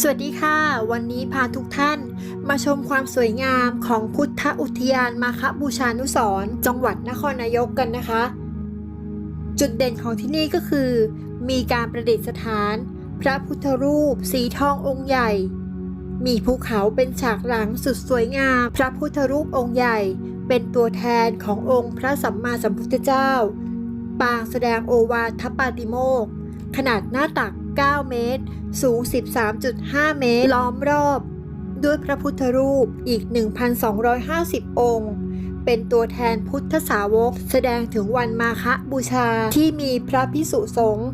สวัสดีค่ะ วันนี้พาทุกท่านมาชมความสวยงามของพุทธอุทยานมาคบูชานุสรจังหวัดนครนายกกันนะคะ จุดเด่นของที่นี่ก็คือ มีการประดิษฐาน พระพุทธรูป สีทององค์ใหญ่ มีภูเขาเป็นฉากหลังสุดสวยงาม พระพุทธรูปองค์ใหญ่ เป็นตัวแทนขององค์พระสัมมาสัมพุทธเจ้า ปางแสดงโอวาทปาติโมก ขนาดหน้าตัก 9 เมตร สูง 13.5 เมตร ล้อมรอบ ด้วยพระพุทธรูปอีก 1,250 องค์ เป็นตัวแทนพุทธสาวก แสดงถึงวันมาฆบูชาที่มีพระพิสุสงฆ์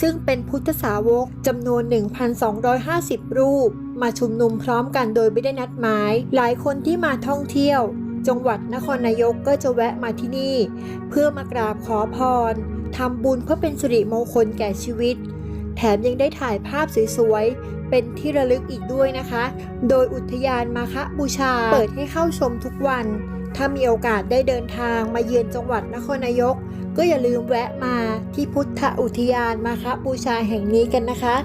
ซึ่งเป็นพุทธสาวกจำนวน 1,250 รูป มาชุมนุมพร้อมกันโดยไม่ได้นัดหมาย หลายคนที่มาท่องเที่ยว จังหวัดนครนายกก็จะแวะมาที่นี่ เพื่อมากราบขอพรทำบุญเพื่อเป็นสิริมงคลแก่ชีวิต แถมยังได้ถ่ายภาพสวยๆ เป็นที่ระลึกอีกด้วยนะคะ โดยอุทยานมาคะบูชา เปิดให้เข้าชมทุกวัน ถ้ามีโอกาสได้เดินทางมาเยือนจังหวัดนครนายก ก็อย่าลืมแวะมาที่พุทธอุทยานมาคะบูชาแห่งนี้กันนะคะ